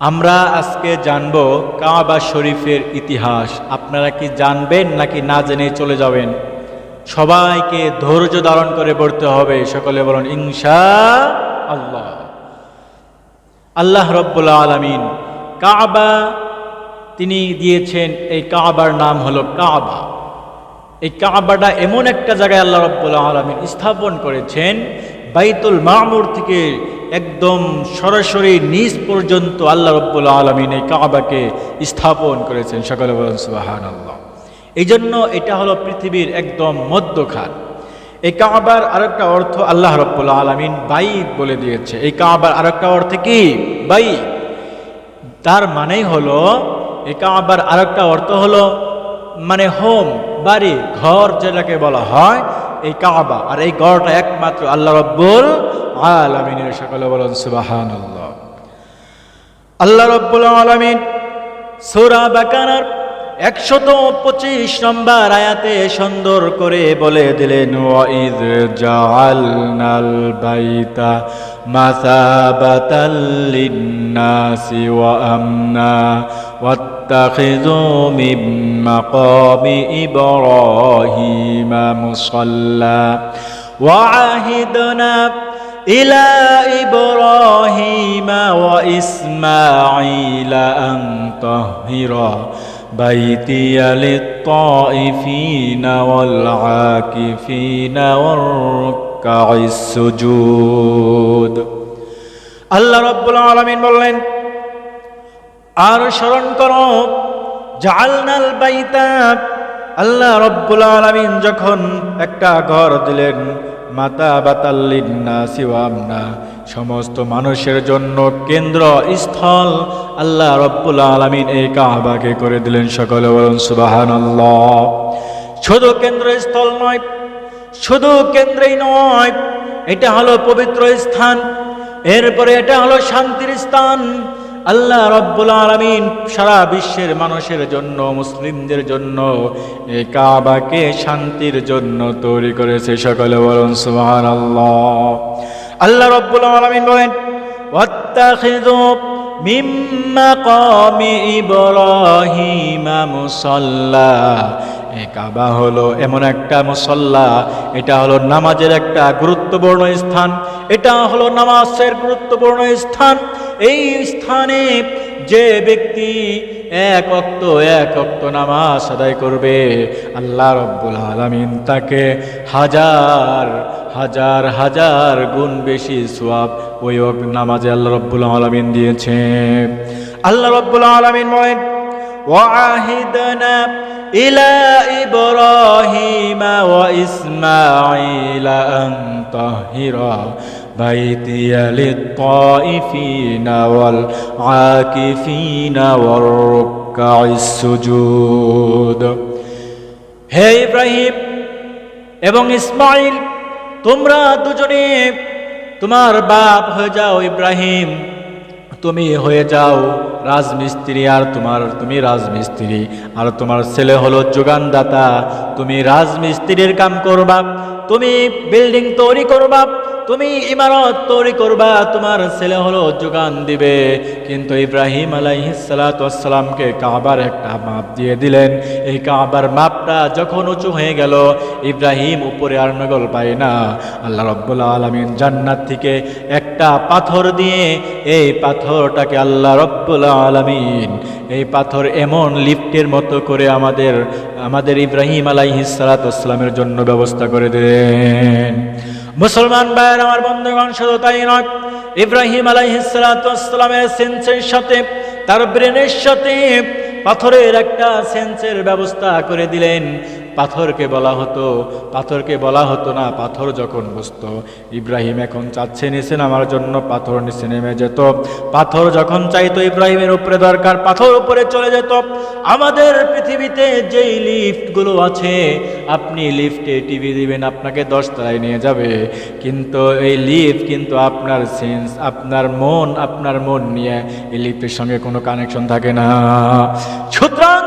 আমরা আজকে জানব কাবা শরীফের ইতিহাস। আপনারা কি জানবেন নাকি না জেনে চলে যাবেন? সবাইকে ধৈর্য ধারণ করে পড়তে হবে। সকলে বলুন, ইনশা আল্লাহ। আল্লাহ রব্বুল্লা আলমিন কাবা, তিনি দিয়েছেন, এই কাবার নাম হলো কাবা। এই কাবাটা এমন একটা জায়গায় আল্লাহ রব্বুল্লা আলমিন স্থাপন করেছেন বাইতুল মামুর থেকে একদম সরাসরি নিজ পর্যন্ত আল্লাহ রব্বুল্লা আলমিন এই কাবাকে স্থাপন করেছেন। সকলে বলেন সুবাহান আল্লাহ এই জন্য এটা হলো পৃথিবীর একদম মধ্যখান। এই কাবার আরেকটা অর্থ আল্লাহ রব্বুল্লা আলমিন বাইত বলে দিয়েছে। এই কাবার আরেকটা অর্থ কি? বাই তার মানেই হলো, এই কাবার আরেকটা অর্থ হলো মানে হোম, বাড়ি, ঘর যেটাকে বলা হয় এই কাবা আর এই গড়টা একমাত্র আল্লাহ রব্বুল আলমিনের। সকলে বলেন সুবাহান আল্লাহ রব্বুল আলমিন সৌরা বাকানার একশত পঁচিশ নম্বর আয়াতে সুন্দর করে বলে দিলেন, ওয়াইদ বাইতা মাসাবাতাল লিন্নাসি ওয়া আমনা واتخذوا من مقام إبراهيم مصلى وعهدنا إلى إبراهيم وإسماعيل أن طهر بيتي للطائفين والعاكفين والركع السجود আল্লাহ রব্বুল আলমিন বললেন আর স্মরণ করো জালনাল বাইতা। আল্লাহ রব্বুল আলমিন যখন একটা ঘর দিলেন, মাতা বাতাল্লিন্না সিওয়ামনা সমস্ত মানুষের জন্য কেন্দ্র স্থল, আল্লাহ রব্বুল আলমিন এই কাহবাকে করে দিলেন সকলে বলুন সুবাহান শুধু কেন্দ্রস্থল নয়, শুধু কেন্দ্রেই নয়, এটা হলো পবিত্র স্থান, এরপরে এটা হলো শান্তির স্থান আল্লাহ রব্বুল আলমিন সারা বিশ্বের মানুষের জন্য, মুসলিমদের জন্য, এ কাবাকে শান্তির জন্য তৈরি করেছে সকলে বলুন সুহান আল্লাহ আল্লাহ রব্বুল আলমিন বলেন মিম্মা কমি ইব্রাহিমা মুসল্লা কাবা হলো এমন একটা মুসল্লা, এটা হলো নামাজের একটা গুরুত্বপূর্ণ স্থান, এটা হলো নামাজের গুরুত্বপূর্ণ স্থান। এই স্থানে যে ব্যক্তি এক অক্ত এক অক্ত নামাজ আদায় করবে, আল্লাহ রব্বুল আলমিন তাকে হাজার হাজার হাজার গুণ বেশি সোয়াব ওই নামাজে আল্লাহ রব্বুল আলমিন দিয়েছে। আল্লাহ রব্বুল আলমিন বলেন وعهدنا إلى إبراهيم وإسماعيل أن طهر بيتي للطائفين والعاكفين والركع السجود হে ইব্রাহিম এবং ইসমাইল তোমরা দুজনে তোমার বাপ হয়ে যাও ইব্রাহিম তুমি হয়ে যাও রাজমিস্ত্রি, আর তোমার, তুমি রাজমিস্ত্রি। আর তোমার ছেলে হলো যোগানদাতা। তুমি রাজমিস্ত্রির কাম করবা, তুমি বিল্ডিং তৈরি করবা। তুমি ইমারত তৈরি করবা, তোমার ছেলে হলো যোগান দিবে। কিন্তু ইব্রাহিম আলাইহিসালামকে কাবার একটা মাপ দিয়ে দিলেন। এই কাবার মাপটা যখন উঁচু হয়ে গেল, ইব্রাহিম উপরে আর নগল পায় না। আল্লাহ রব্বুল্লা আলমিন জান্নাত থেকে একটা পাথর দিয়ে এই পাথরটাকে আল্লাহ রব্বুল্লা আলমিন, এই পাথর এমন লিফটের মতো করে আমাদের আমাদের ইব্রাহিম আলাইহিসালামের জন্য ব্যবস্থা করে দেন মুসলমান ভাইয়ের, আমার বন্ধুগণ, শুধু তাই নয়, ইব্রাহিম আলাইহিসালামের সেন্সের সাথে, তার ব্রেনের সাথে পাথরের একটা সেন্সের ব্যবস্থা করে দিলেন। পাথরকে বলা হতো, পাথরকে বলা হতো না, পাথর যখন বসত, ইব্রাহিম এখন চাচ্ছে নিচে আমার জন্য পাথর নিচে নেমে যেত। পাথর যখন চাইতো, ইব্রাহিমের উপরে দরকার, পাথর উপরে চলে যেত। আমাদের পৃথিবীতে যেই লিফটগুলো আছে আপনি লিফটে টিভি দিবেন, আপনাকে দশতলায় নিয়ে যাবে। কিন্তু এই লিফট কিন্তু আপনার সেন্স আপনার মন আপনার মন নিয়ে এই লিফটের সঙ্গে কোনো কানেকশন থাকে না। সুতরাং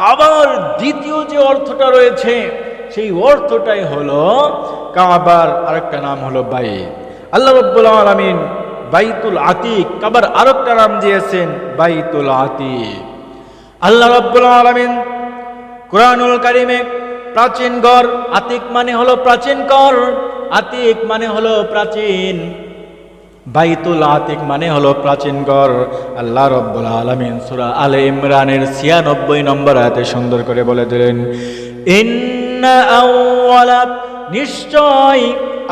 কাবার দ্বিতীয় যে অর্থটা রয়েছে, সেই অর্থটাই হলো কাবার আরেকটা নাম হলো বাইত। আল্লাহ রব্বুল আলমিন বাইতুল আতিক, কাবার আরেকটা নাম দিয়েছেন, বাইতুল আতিক। আল্লাহ রব্বুল আলমিন কোরআনুল কারিমে প্রাচীন গড় আতিক মানে হলো প্রাচীন কর আতিক মানে হলো প্রাচীন। বাইতুল আতিক মানে হলো প্রাচীন গড় আল্লাহ রব্বুল আলমিন সুরা আলে ইমরানের ছিয়ানব্বই নম্বর আয়াতে সুন্দর করে বলে দিলেন নিশ্চয়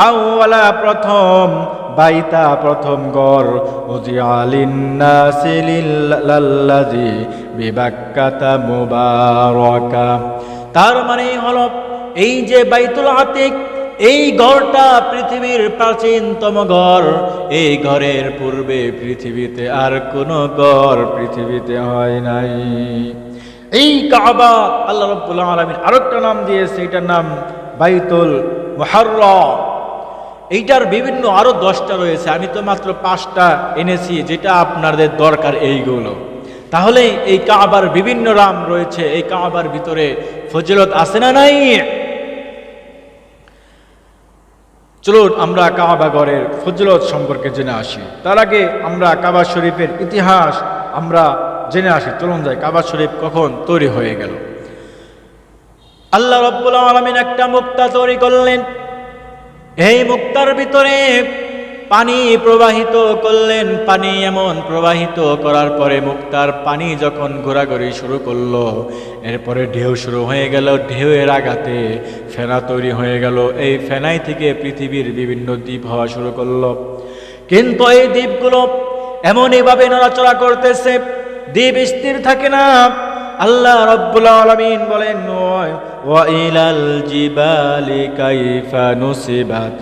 আউওয়ালা প্রথম, বাইতা প্রথম গড় উজি আলিন্নাসিলিল্লাল্লাজি বিবাক্কাতা মুবারাকা। তার মানে হল এই যে বাইতুল আতিক, এই গড়টা পৃথিবীর প্রাচীনতম গড় এই ঘরের পূর্বে পৃথিবীতে আর কোনো গড় পৃথিবীতে হয় নাই। এই কাবা আল্লাহ রব্বুল আলমিন আরেকটা নাম দিয়েছে, এটার নাম বাইতুল মুহাররম এইটার বিভিন্ন আরও দশটা রয়েছে, আমি তো মাত্র পাঁচটা এনেছি, যেটা আপনাদের দরকার এইগুলো। তাহলে এই কাবার বিভিন্ন রাম রয়েছে, এই কাবার ভিতরে ফজিলত আছে না নাই? চলুন আমরা কাবা গড়ের ফজলত সম্পর্কে জেনে আসি। তার আগে আমরা কাবা শরীফের ইতিহাস আমরা জেনে আসি। চলুন যাই, কাবা শরীফ কখন তৈরি হয়ে গেল। আল্লাহ রব্বুল আলমিন একটা মুক্তা তৈরি করলেন। এই মুক্তার ভিতরে পানি প্রবাহিত করলেন, পানি এমন প্রবাহিত করার পরে মুক্তার পানি যখন ঘোরাঘুরি শুরু করল, এরপরে ঢেউ শুরু হয়ে গেল, ঢেউয়ের আঘাতে ফেনা তৈরি হয়ে গেল, এই ফেনাই থেকে পৃথিবীর বিভিন্ন দ্বীপ হওয়া শুরু করল। কিন্তু এই দ্বীপগুলো এমনইভাবে নড়াচড়া করতেছে, দ্বীপ স্থির থাকে না। আল্লাহ রব্বুল আলমিন বলেন ওয়াইলাল জিবালি কাইফা নুসিবাত।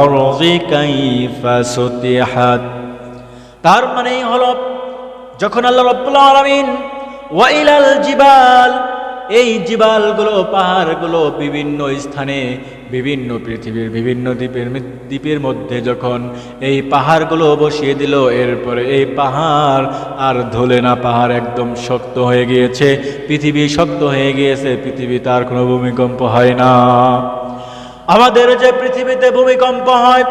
আরজি কাইফা সুতিহাত তার মানেই হলো, যখন আল্লাহ রব্বুল আলমিন ওয়াইলাল জিবাল, এই জিবালগুলো, পাহাড়গুলো বিভিন্ন স্থানে, বিভিন্ন পৃথিবীর, বিভিন্ন দ্বীপের দ্বীপের মধ্যে যখন এই পাহাড়গুলো বসিয়ে দিল, এরপরে এই পাহাড় আর ধলে না, পাহাড় একদম শক্ত হয়ে গিয়েছে, পৃথিবী শক্ত হয়ে গিয়েছে, পৃথিবী তার কোনো ভূমিকম্প হয় না। আমাদের যে পৃথিবীতে ভূমিকম্প হয়,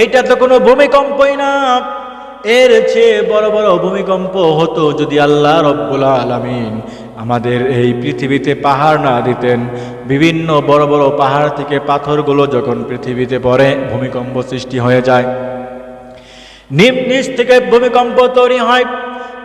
এইটা তো কোনো ভূমিকম্পই না। এর চেয়ে বড় বড় ভূমিকম্প হতো যদি আল্লাহ রব্বুল আলমিন আমাদের এই পৃথিবীতে পাহাড় না দিতেন। বিভিন্ন বড় বড় পাহাড় থেকে পাথরগুলো যখন পৃথিবীতে পড়ে, ভূমিকম্প সৃষ্টি হয়ে যায়। নিম নিচ থেকে ভূমিকম্প তৈরি হয়।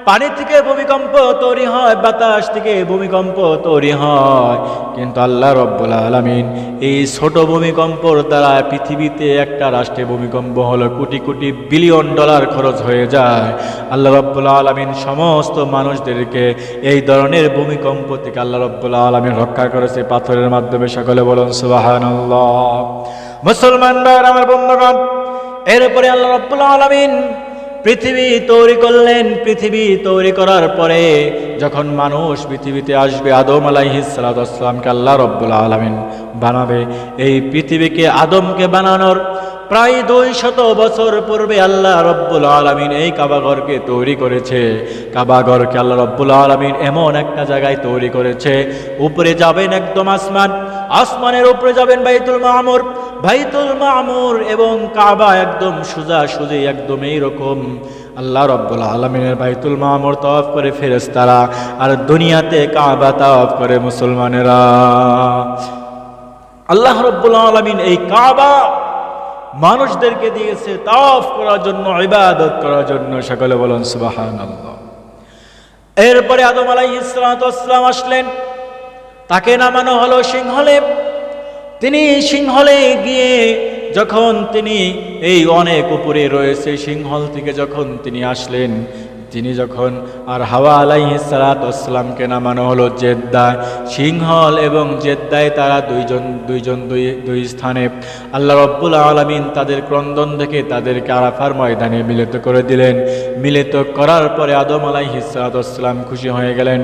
পানি থেকে ভূমিকম্প তৈরি হয়, বাতাস থেকে ভূমিকম্প তৈরি হয়। কিন্তু আল্লাহ রব্বুল আলমিন এই ছোট ভূমিকম্পর দ্বারা পৃথিবীতে একটা রাষ্ট্রে ভূমিকম্প হলো কোটি কোটি বিলিয়ন ডলার খরচ হয়ে যায়। আল্লাহ রব্বুল আলমিন সমস্ত মানুষদেরকে এই ধরনের ভূমিকম্প থেকে আল্লাহ রব্বুল আলমিন রক্ষা করেছে পাথরের মাধ্যমে। সকলে বলুন সুবাহান মুসলমান ভাইয়ের আমার বন্ধুগণ এরপরে আল্লাহ রব্বুল আলমিন পৃথিবী তৈরি করলেন, পৃথিবী তৈরি করার পরে যখন মানুষ পৃথিবীতে আসবে, আদম আলাইহিসালামকে আল্লাহ রব্বুল আলমিন বানাবে। এই পৃথিবীকে আদমকে বানানোর প্রায় দুই শত বছর পূর্বে আল্লাহ রব্বুল আলমিন এই কাবাঘরকে তৈরি করেছে। কাবাঘরকে আল্লাহ রব্বুল আলমিন এমন একটা জায়গায় তৈরি করেছে। উপরে যাবেন একদম আসমান, আসমানের উপরে যাবেন বাইতুল মামুর। বাইতুল মামুর এবং কাবা একদম সোজা সুজি একদম এইরকম। আল্লাহ রব্বুল আলমিনের বাইতুল মামুর তফ করে ফেরেস্তারা আর দুনিয়াতে কাবা তফ করে মুসলমানেরা। আল্লাহ রব্বুল আলমিন এই কাবা মানুষদেরকে দিয়েছে তাফ করার জন্য, ইবাদত করার জন্য। সকলে বলুন সুবাহান এরপরে আদম আলাই ইসলাম আসলেন। তাকে নামানো হলো সিংহলে তিনি সিংহলে গিয়ে যখন তিনি এই অনেক উপরে রয়েছে সিংহল থেকে যখন তিনি আসলেন, তিনি যখন আর হাওয়া আলাইহি সালাতামকে নামানো হলো জেদ্দায়, সিংহল এবং জেদ্দায় তারা দুইজন দুইজন, দুই দুই স্থানে আল্লাহ রব্বুল আলমিন তাদের ক্রন্দন দেখে তাদেরকে আরাফার ময়দানে মিলিত করে দিলেন। মিলিত করার পরে আদম আলাইহি সালাতাম খুশি হয়ে গেলেন।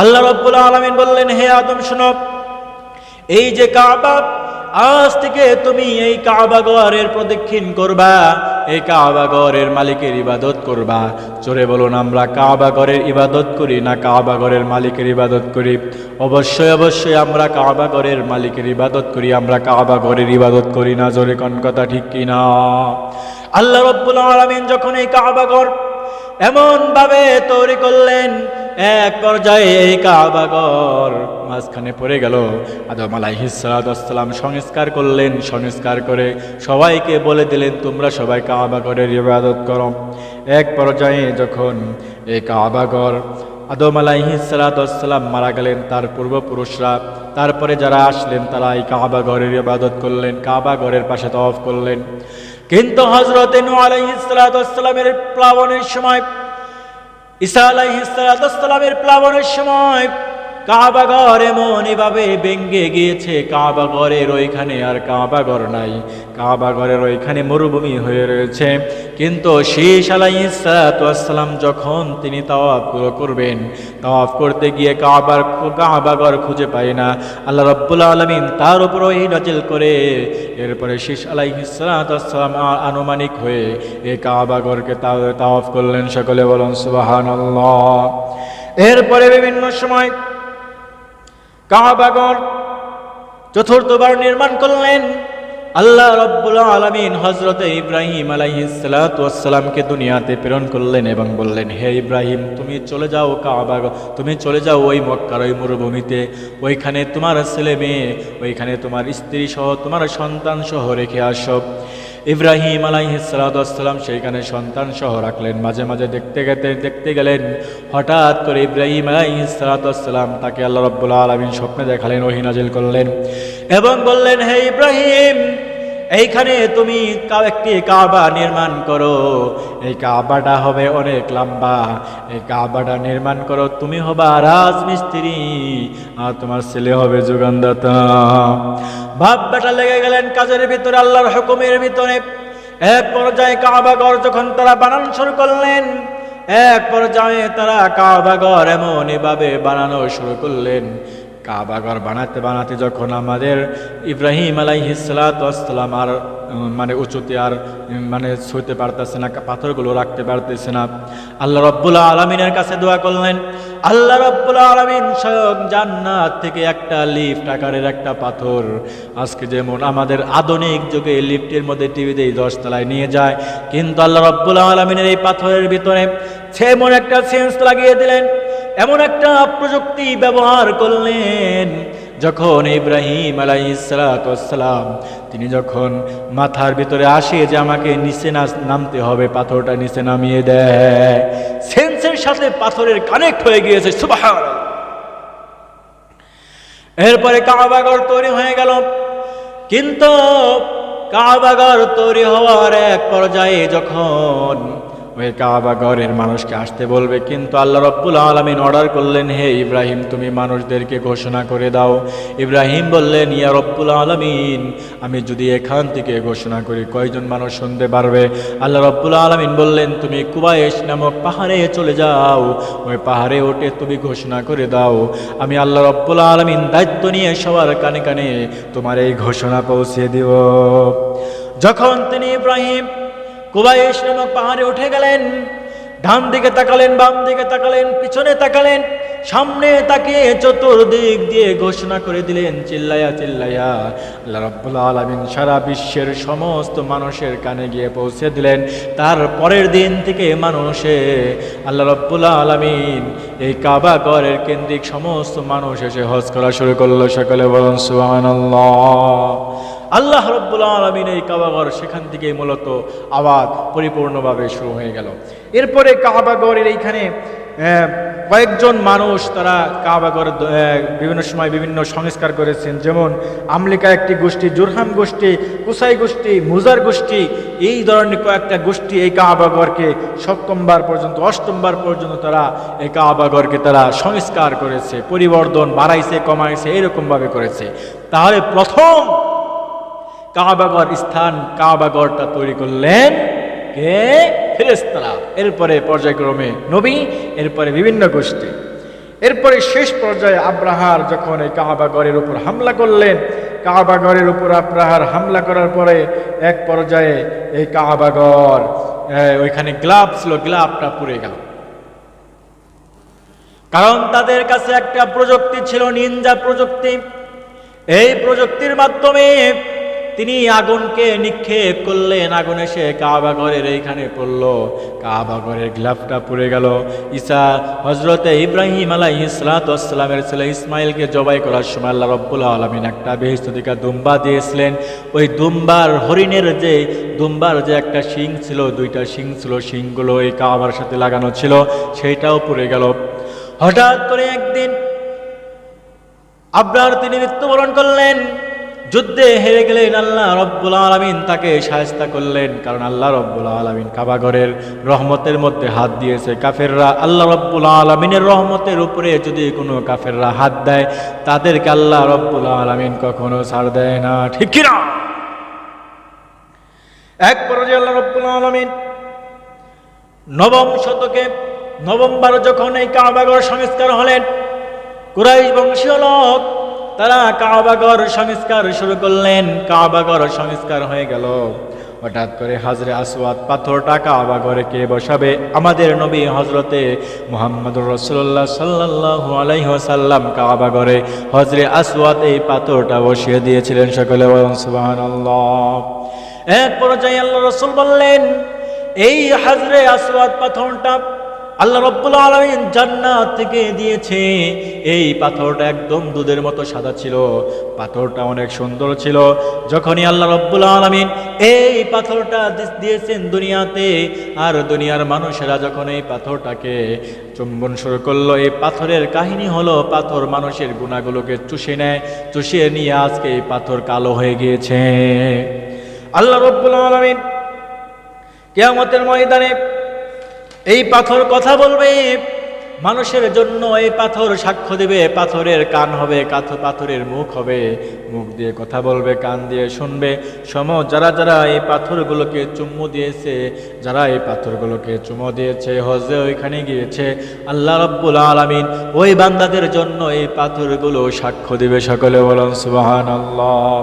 আল্লাহ রব্বুল আলমিন বললেন, হে আদম শুনব এই যে কাবা, আজ থেকে তুমি এই কাবাগরের প্রদক্ষিণ করবা, এই কাবাগরের মালিকের ইবাদত করবা। চোরে বলুন, আমরা কাবাগরের ইবাদত করি না কাবাগরের মালিকের ইবাদত করি? অবশ্যই অবশ্যই আমরা কাবাগরের মালিকের ইবাদত করি, আমরা কাবাগরের ইবাদত করি না, জোরে কোন কথা ঠিক কিনা আল্লাহ রব্বুল আলমিন যখন এই কাবাগর এমন ভাবে তৈরি করলেন এক পর্যায়ে এই কাবাগর মাঝখানে পড়ে গেল। আদম আলাইহিসালাম সংস্কার করলেন, সংস্কার করে সবাইকে বলে দিলেন, তোমরা সবাই কাবাগরের ইবাদত করো। এক পর্যায়ে যখন এই কাবাগর আদম আলাইহিসালাম মারা গেলেন, তার পূর্বপুরুষরা, তারপরে যারা আসলেন, তারা এই কাবাগরের ইবাদত করলেন কাবাগরের পাশে তফ করলেন। কিন্তু হজরত আলাইহিসালামের প্লাবনের সময় ঈসা আলাইহিসালামের প্লাবনের সময় কাবাগর এমন এভাবে বেঙ্গে গিয়েছে। কাবাগরের ওইখানে আর কাবাগর নাই। কাবাগরের ওইখানে মরুভূমি হয়ে রয়েছে। কিন্তু শেষ আলাইসালাম যখন তিনি তাওয়াফ করবেন, তাওয়াফ করতে গিয়ে কাবার কাবাগর খুঁজে পায় না। আল্লাহ রব্বুল আলমিন তার উপর ওই নাজিল করে, এরপরে শেষ আলাইহিসালাম আনুমানিক হয়ে এই কাবাগরকে তাওয়াফ করলেন। সকলে বলুন সুবাহান এরপরে বিভিন্ন সময় কাবাগর চতুর্থবার নির্মাণ করলেন। আল্লাহ রব্বুল আলমিন হজরত ইব্রাহিম আলাইসালামকে দুনিয়াতে প্রেরণ করলেন এবং বললেন, হে ইব্রাহিম, তুমি চলে যাও কাবাগ তুমি চলে যাও ওই মক্কার ওই মরুভূমিতে। ওইখানে তোমার ছেলে মেয়ে, ওইখানে তোমার স্ত্রী সহ তোমার সন্তান সহ রেখে আসো। ইব্রাহিম আলাইহিসালাম সেইখানে সন্তান সহ রাখলেন। মাঝে মাঝে দেখতে গেতে, দেখতে গেলেন, হঠাৎ করে ইব্রাহিম আলাইহিসালাম তাকে আল্লাহ রব্বুল আলমিন স্বপ্নে দেখালেন ওহিনাজিল করলেন এবং বললেন, হে ইব্রাহিম এইখানে তুমি একটি কাবা নির্মাণ করো। এই কাবাটা হবে অনেক লম্বা। এই কাবাটা নির্মাণ করো। তুমি হবা রাজমিস্ত্রি, আর তোমার ছেলে হবে যোগানদাতা। ভাব বেটা লেগে গেলেন কাজের ভিতরে, আল্লাহর হুকুমের ভিতরে। এক পর্যায়ে কাবাগর যখন তারা বানানো শুরু করলেন, এক পর্যায়ে তারা কাবাগর এমন এভাবে বানানো শুরু করলেন। কাবাগর বানাতে বানাতে যখন আমাদের ইব্রাহিম আলাইহিসালাম আর মানে উঁচুতে আর মানে ছুঁতে পারতেছে না, পাথরগুলো রাখতে পারতেছে না, আল্লাহ রব্বুল্লাহ আলমিনের কাছে দোয়া করলেন, আল্লাহ রব্বুল্লাহ আলমিন স্বয়ং জান্নাত থেকে একটা লিফট আকারের একটা পাথর আজকে যেমন আমাদের আধুনিক যুগে লিফটের মধ্যে টিভিতে দশতলায় নিয়ে যায়, কিন্তু আল্লাহ রব্বুল্লাহ আলমিনের এই পাথরের ভিতরে সেমন একটা সেন্স লাগিয়ে দিলেন এমন একটা প্রযুক্তি ব্যবহার করলেন যখন ইব্রাহিম আলাইসালাম তিনি যখন মাথার ভিতরে আসে যে আমাকে নিচে নামতে হবে, পাথরটা নিচে নামিয়ে দেয়, সেন্সের সাথে পাথরের কানেক্ট হয়ে গিয়েছে সুবাহ এরপরে কাবাগর তৈরি হয়ে গেল। কিন্তু কাবাগর তৈরি হওয়ার এক পর্যায়ে যখন ওই কাবা ঘরের মানুষকে আসতে বলবে, কিন্তু আল্লাহ রব্বুল আলমিন অর্ডার করলেন, হে ইব্রাহিম, তুমি মানুষদেরকে ঘোষণা করে দাও। ইব্রাহিম বললেন, ইয়া রব্বুল আলমিন, আমি যদি এখান থেকে ঘোষণা করি, কয়জন মানুষ শুনতে পারবে? আল্লাহ রব্বুল আলমিন বললেন, তুমি কুবায়েশ নামক পাহাড়ে চলে যাও, ওই পাহাড়ে ওঠে তুমি ঘোষণা করে দাও। আমি আল্লাহ রব্বুল আলমিন দায়িত্ব নিয়ে সবার কানে কানে তোমার এই ঘোষণা পৌঁছে দিব। যখন তিনি ইব্রাহিম কুবাইশ নামক পাহাড়ে উঠে গেলেন। ডান দিকে তাকালেন বাম দিকে তাকালেন, পিছনে তাকালেন, সামনে তাকে চতুর্দিক দিয়ে ঘোষণা করে দিলেন, চিল্লাইয়া চিল্লাইয়া, আল্লাহ রাব্বুল আলামিন সারা বিশ্বের সমস্ত মানুষের কানে গিয়ে পৌঁছে দিলেন। তার পরের দিন থেকে মানুষে, আল্লাহ রব্বুল আলামিন এই কাবা গড়ের কেন্দ্রিক সমস্ত মানুষ এসে হজ করা শুরু করল। সকলে বলুন, সুবহানাল্লাহ। আল্লাহ রব্বুল আলমিন এই কাবাগর সেখান থেকে মূলত আবাদ পরিপূর্ণভাবে শুরু হয়ে গেল। এরপরে কাবাগরের এইখানে কয়েকজন মানুষ তারা কাবাগর বিভিন্ন সময় বিভিন্ন সংস্কার করেছেন। যেমন আমলিকা একটি গোষ্ঠী, জোরহাম গোষ্ঠী, কুসাই গোষ্ঠী, মুজার গোষ্ঠী, এই ধরনের কয়েকটা গোষ্ঠী এই কাবাগরকে সপ্তমবার পর্যন্ত, অষ্টমবার পর্যন্ত তারা এই কাবাগরকে তারা সংস্কার করেছে, পরিবর্তন বাড়াইছে, কমাইছে, এরকমভাবে করেছে। তাহলে প্রথম কাবাগর স্থান কাবাগরটা তৈরি করলেন কে? ফেরেস্তারা এরপরে পর্যায়ক্রমে নবী, এরপরে বিভিন্ন গোষ্ঠী। এরপরে শেষ পর্যায়ে আব্রাহার যখন এই কাবাগরের উপর হামলা করলেন কাবাগরের উপর আব্রাহার হামলা করার পরে এক পর্যায়ে এই কাবাগর ওইখানে গ্লাভ ছিল গ্লাভটা পুড়ে গেল। কারণ তাদের কাছে একটা প্রযুক্তি ছিল, নিনজা প্রযুক্তি। এই প্রযুক্তির মাধ্যমে তিনি আগুনকে নিক্ষেপ করলেন। আগুন এসে কাবা ঘরের এইখানে পড়ল। কাবা ঘরের গ্লাফটা পড়ে গেল। ঈসা হজরতে ইব্রাহিম আলাই ইসলাতামের ছেলে ইসমাইলকে জবাই করার সময় আল্লাহ রব্বুল আলমিন একটা বেহিস্ত দিকা দুম্বা দিয়েছিলেন। ওই দুম্বার হরিণের যে দুম্বার যে একটা শিং ছিল, দুইটা শিং ছিল, শিংগুলো এই কাবার সাথে লাগানো ছিল, সেইটাও পড়ে গেল। হঠাৎ করে একদিন আবরার তিনি মৃত্যুবরণ করলেন। যুদ্ধে হেরে গেলেন আল্লাহ রব্বুল আলমিন, তাকে সায়স্তা করলেন। কারণ আল্লাহ রব্বুল আলমিন কাবাগরের রহমতের মধ্যে হাত দিয়েছে। কাফেররা আল্লাহ রব্বুল আলমিনের রহমতের উপরে যদি কোনো কাফেররা হাত দেয়, তাদেরকে আল্লাহ রব্বুল আলমিন কখনো ছাড় দেয় না। ঠিক কিনা এক পর্যায়ে আল্লাহ রব্বুল আলমিন নবম শতকে নভেম্বর যখন এই কাবাগর সংস্কার হলেন, কুরাইশ বংশীয় লোক তারা কাবাগর সংস্কার শুরু করলেন। কাবাগর সংস্কার হয়ে গেল। হঠাৎ করে হাজরে আসওয়াদ পাথরটা কাবাগরে কে বসাবে? আমাদের নবী হজরতে মোহাম্মদুর রসুল্লাহ সাল্লাহ আলাইসাল্লাম কাবাগরে হজরে আসওয়াদ এই পাথরটা বসিয়ে দিয়েছিলেন সকলে সুবহানাল্লাহ। এক পর্যায়ে আল্লাহ রসুল বললেন, এই হাজরে আসওয়াদ পাথরটা আল্লাহ রব্বুল আলমিন জান্নাত থেকে দিয়েছে। এই পাথরটা একদম দুধের মতো সাদা ছিল। পাথরটা অনেক সুন্দর ছিল। যখনই আল্লাহ রব্বুল আলমিন এই পাথরটা দিয়েছেন দুনিয়াতে, আর দুনিয়ার মানুষেরা যখন এই পাথরটাকে চুম্বন শুরু করল, এই পাথরের কাহিনী হলো, পাথর মানুষের গুণাগুলোকে চুষে নেয়, চুষিয়ে নিয়ে আজকে এই পাথর কালো হয়ে গিয়েছে। আল্লাহ রব্বুল আলমিন কেয়ামতের ময়দানে এই পাথর কথা বলবে, মানুষের জন্য এই পাথর সাক্ষ্য দেবে, পাথরের কান হবে, কাথ পাথরের মুখ হবে, মুখ দিয়ে কথা বলবে, কান দিয়ে শুনবে। সম, যারা যারা এই পাথরগুলোকে চুম্মু দিয়েছে, যারা এই পাথরগুলোকে চুমো দিয়েছে হজে ওইখানে গিয়েছে, আল্লাহ রব্বুল আলমিন ওই বান্দাদের জন্য এই পাথরগুলো সাক্ষ্য দিবে সকলে বলুন সুবাহান আল্লাহ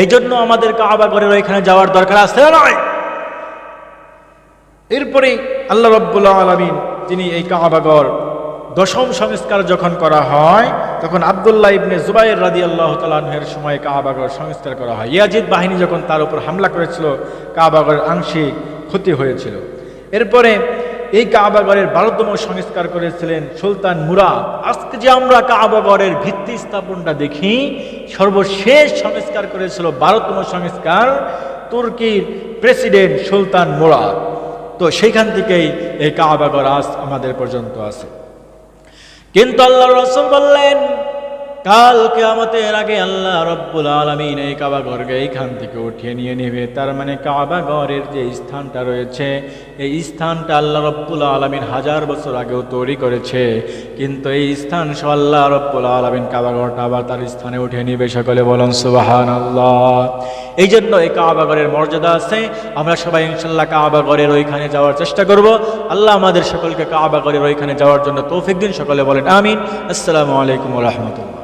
এই জন্য আমাদের কাবা ঘরের ওইখানে যাওয়ার দরকার আছে নয় এরপরে আল্লাহ রব্বুল্লাহ আলমিন তিনি এই কাবাগর দশম সংস্কার যখন করা হয়, তখন আবদুল্লাহ ইবনে জুবাইর রাদি আল্লাহ তালের সময় কাবাগর সংস্কার করা হয়। ইয়াজিদ বাহিনী যখন তার উপর হামলা করেছিল কাবাগরের আংশিক ক্ষতি হয়েছিল। এরপরে এই কাবাগরের বারোতম সংস্কার করেছিলেন সুলতান মুরাদ। আজকে যে আমরা কাবাগরের ভিত্তি স্থাপনটা দেখি, সর্বশেষ সংস্কার করেছিল বারোতম সংস্কার তুর্কির প্রেসিডেন্ট সুলতান মুরাদ। তো সেইখান থেকেই এই কাবাগর আজ আমাদের পর্যন্ত আছে। কিন্তু আল্লাহ রসুল বললেন, কাল কেয়ামতের আগে আল্লাহ রব্বুল আলমিন এই কাবাগরকে এইখান থেকে উঠিয়ে নিয়ে নেবে। তার মানে কাবাগরের যে স্থানটা রয়েছে, এই স্থানটা আল্লাহ রব্বুল আলমিন হাজার বছর আগেও তৈরি করেছে। কিন্তু এই স্থান সব আল্লাহ রব্বুল আলমিন কাবাগরটা আবার তার স্থানে উঠিয়ে নিবে। সকলে বলুন সুবাহান আল্লাহ এই জন্য এই কাবাগরের মর্যাদা আছে। আমরা সবাই ইনশাল্লাহ কাবাগরের ওইখানে যাওয়ার চেষ্টা করব। আল্লাহ আমাদের সকলকে কাবাগরের ওইখানে যাওয়ার জন্য তৌফিক দিন। সকলে বলেন আমিন। আসসালামু আলাইকুম রহমতুল্লাহ।